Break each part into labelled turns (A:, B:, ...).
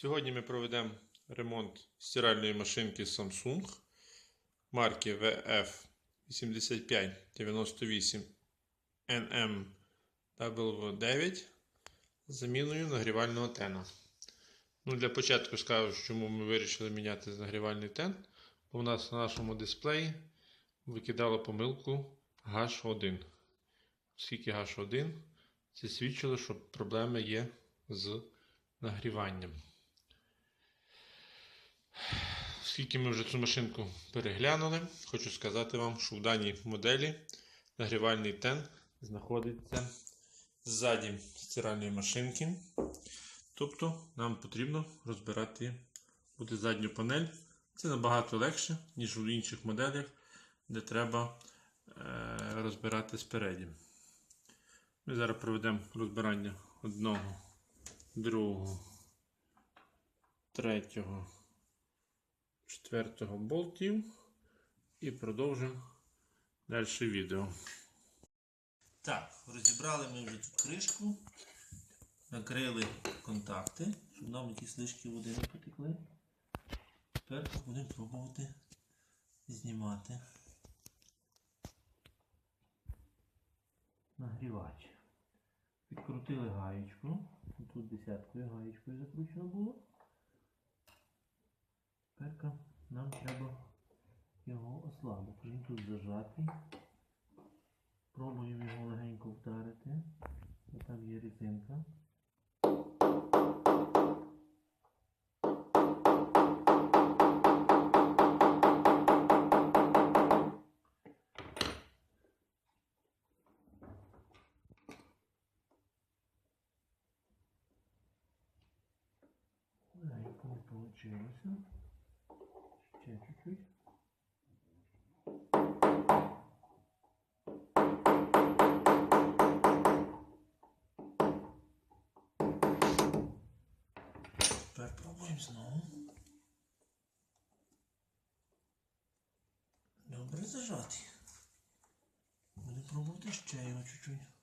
A: Сьогодні ми проведемо ремонт стиральної машинки Samsung марки VF8598 NMW9 з заміною нагрівального тена. Ну, для початку скажу, чому ми вирішили міняти нагрівальний тен, бо в нас на нашому дисплеї викидало помилку H1. Оскільки H1, це свідчило, що проблеми є з нагріванням. Оскільки ми вже цю машинку переглянули, хочу сказати вам, що в даній моделі нагрівальний тен знаходиться ззаді стиральної машинки. Тобто нам потрібно розбирати буде задню панель. Це набагато легше, ніж у інших моделях, де треба е, розбирати спереді. Ми зараз проведемо розбирання одного, другого, третього, четвертого болтів і продовжимо далі відео.
B: Так, розібрали ми вже цю кришку, накрили контакти, щоб нам якісь лишки води не потекли. Тепер будемо пробувати знімати нагрівач. Відкрутили гаєчку. Тут десяткою гаєчкою закручено було. Тепер нам треба його ослабити. Він тут зажатий. Пробуємо його легенько вдарити. Бо там є резинка. Легенько не получилося. Чуть-чуть. Тепер пробуємо знову. Добре зажатий. Будемо пробувати ще його чуть-чуть.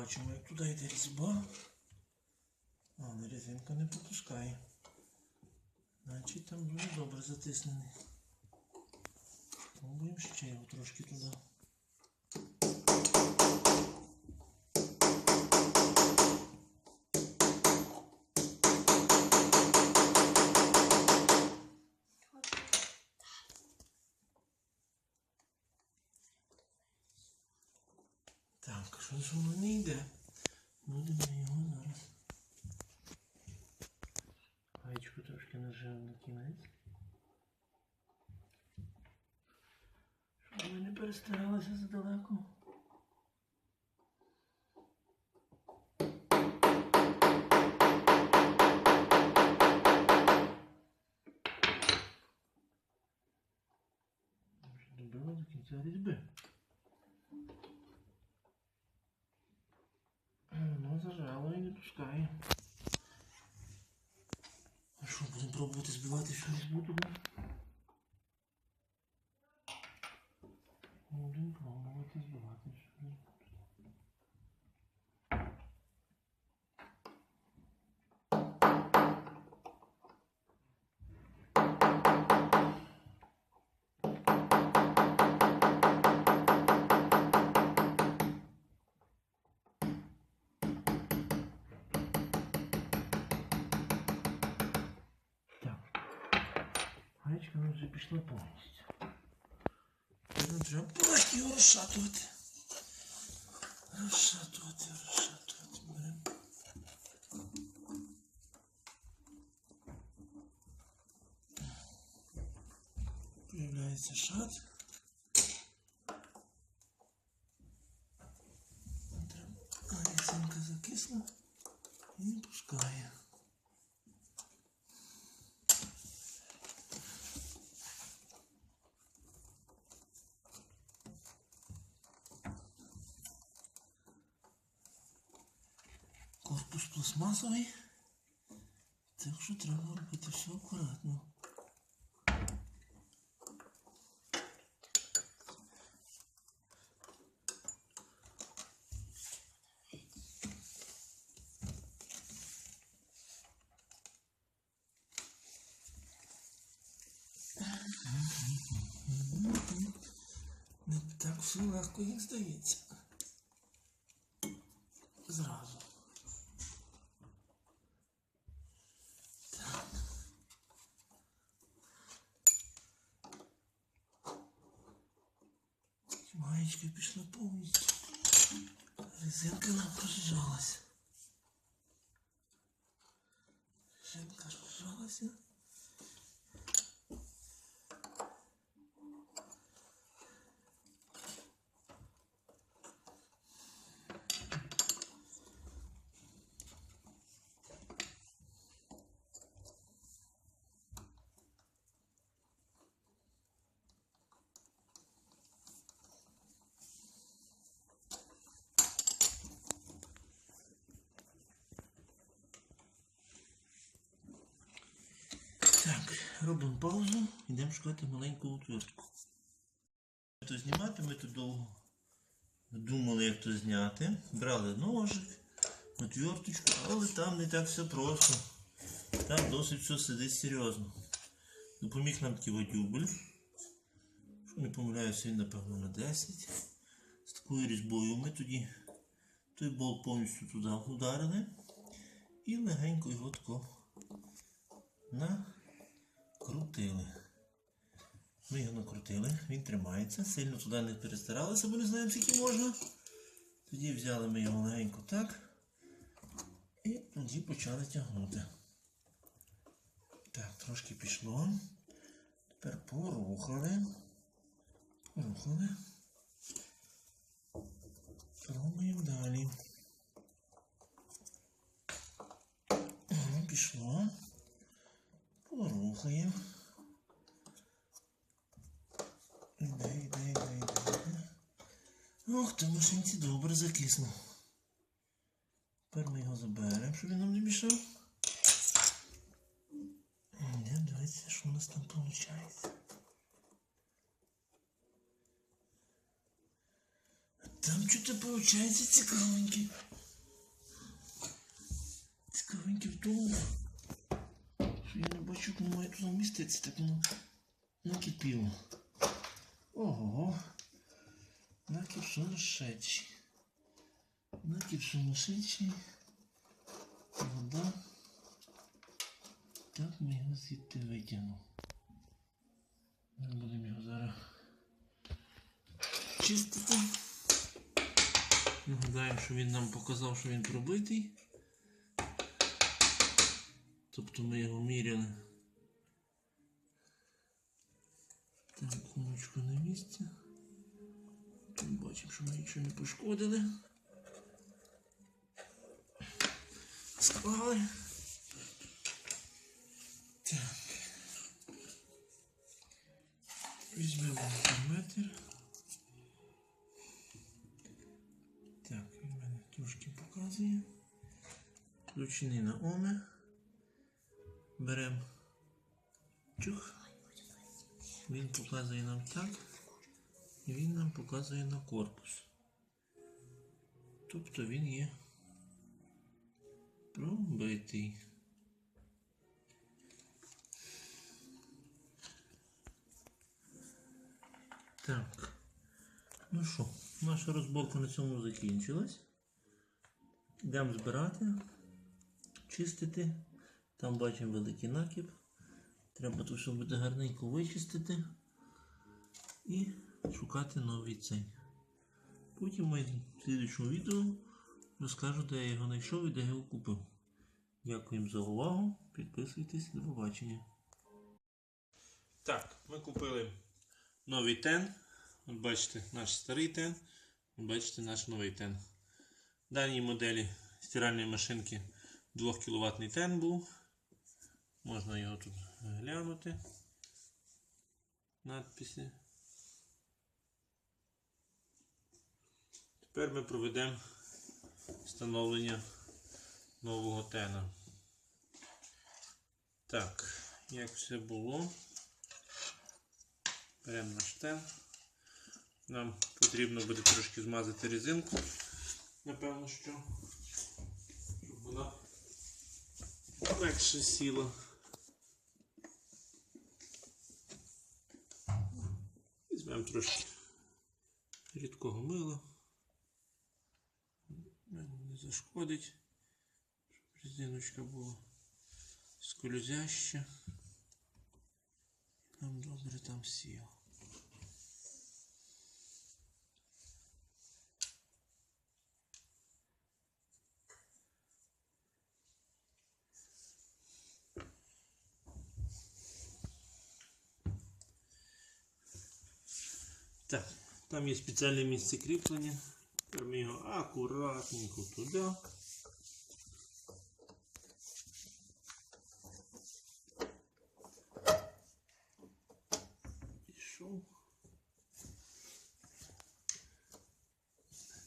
B: Бачимо, як туди йде різьба. Але резинка не пропускає. Значить там дуже добре затиснений. Пробуємо ще його трошки туди. Воно не йде? Будемо його зараз. Гаєчку трошки нажав на кінець. Щоб ми не перестаралися задалеко. Вже добили до кінця різьби. Ну, зажало і не пускає. А що, будемо пробувати збивати всю різьбу туди? Будемо пробувати збивати Гаєчка у нас вже пішла повністю. Тепер нам треба просто його розшатувати. Розшатувати, розшатувати. Беремо. Появляється шат. Нам треба- А, резинка закисла і не пускає. також пластмасовий. Так що треба робити все акуратно. Не так все легко, як здається. Зразу. Резинка нам розжалася. Робимо паузу, йдемо шукати маленьку отвертку. То знімати ми тут довго думали, як то зняти. Брали ножик, отверточку, але там не так все просто. Там досить все сидить серйозно. Допоміг нам такий водюбль. Якщо не помиляюся, він напевно на 10. З такою різьбою ми тоді той болт повністю туди ударили і легенько його тако накрутили. Ми його накрутили, він тримається, сильно туди не перестаралися, бо не знаємо, скільки можна. Тоді взяли ми його легенько так. І тоді почали тягнути. Так, трошки пішло. Тепер порухали. Порухали. Пробуємо далі. Пішло. Порухаємо. Іде, іде, іде, іде. Ох, ти машинці добре закиснув. Тепер ми його заберемо, щоб він нам не мішав. Йдемо дивитися, що у нас там виходить. Там что-то получается цікавеньке. Цікавеньке в. Що я не бачу, як воно має туди так воно накипіло. Ого. Накип сумасшедший. Накип сумасшедший. Вода. Так ми його звідти витягнемо. Ми будемо його зараз чистити. Нагадаємо, що він нам показав, що він пробитий. Тобто ми його міряли. Так, на місці. Тут бачимо, що ми нічого не пошкодили. Склали. Так. Візьмемо терметр. Так, він мене трошки показує. Включений на оме. Беремо чух. Він показує нам так. І він нам показує на корпус. Тобто він є пробитий. Так. Ну що, наша розборка на цьому закінчилась. Йдемо збирати, чистити. Там бачимо великий накіп. Треба тут все буде гарненько вичистити і шукати новий цей. Потім в слідчому відео розкажу, де я його знайшов і де його купив. Дякуємо за увагу. Підписуйтесь, до побачення.
A: Так, ми купили новий тен. От бачите наш старий тен. Бачите наш новий тен. В даній моделі стиральної машинки 2 кВт тен був. Можна його тут глянути. Надписи. Тепер ми проведемо встановлення нового тена. Так, як все було. Беремо наш тен. Нам потрібно буде трошки змазати резинку. Напевно, що. Щоб вона легше сіла. Візьмемо трошки
B: рідкого мила. Не зашкодить, щоб резиночка була скользяща. Нам добре там сіло. там є спеціальне місце кріплення. Тепер ми його акуратненько туди. Пішов.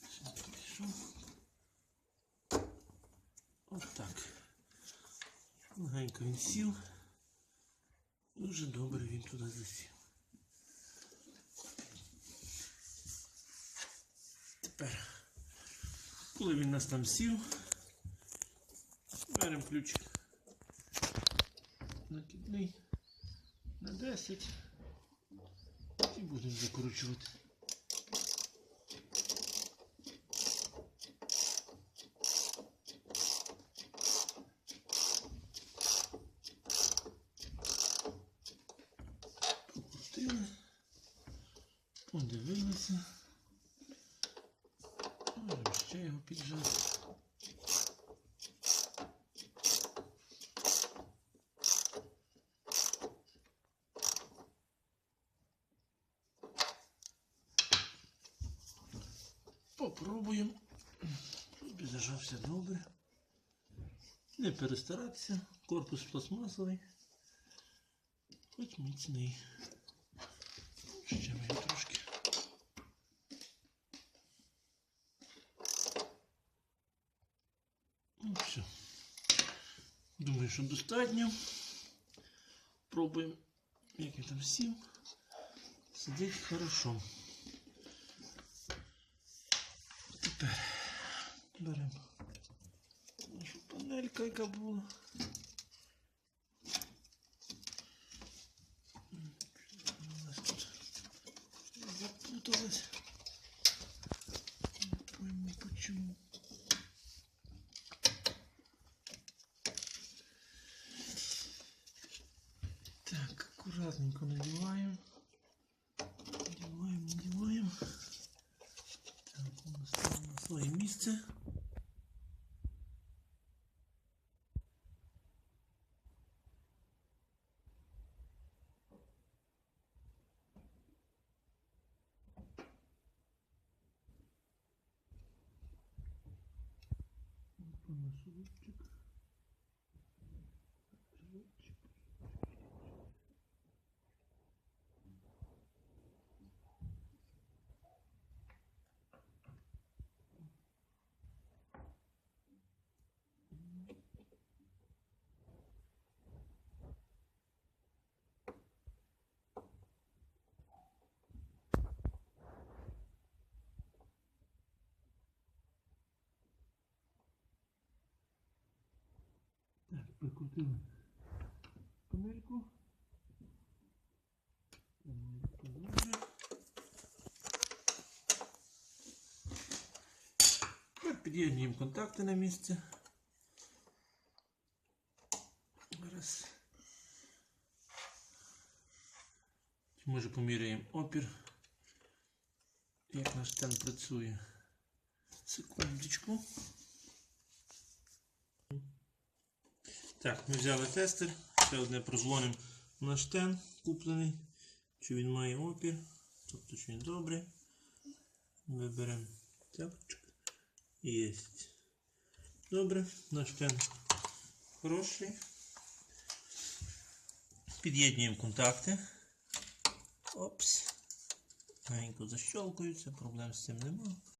B: Ще Пішов. Отак. Легенько він сів. Дуже добре він туди засів. Тепер, коли він нас там сів, беремо ключик накидний на 10 і будемо закручувати. Попробуємо, щоб і зажався добре. Не перестаратися. Корпус пластмасовий, хоч міцний. Ще ми трошки. Ну все. Думаю, що достатньо. Пробуємо, як він там сів. Сидить хорошо. Тепер беремо нашу панельку, яка була. Запуталась. Не пойму почему. Так, аккуратненько. Надеваем, місце. Носочек. Так, прикрутили панельку. Панельку добре. Тепер під'єднуємо контакти на місце. Раз. Може поміряємо опір. Як наш стен працює. Секундочку. Так, ми взяли тестер. Ще одне прозвонимо на штен куплений. Чи він має опір. Тобто, чи він добрий. Виберемо тапочок. Єсть. Добре, наш штен хороший. Під'єднуємо контакти. Опс. Маленько защелкуються, проблем з цим нема.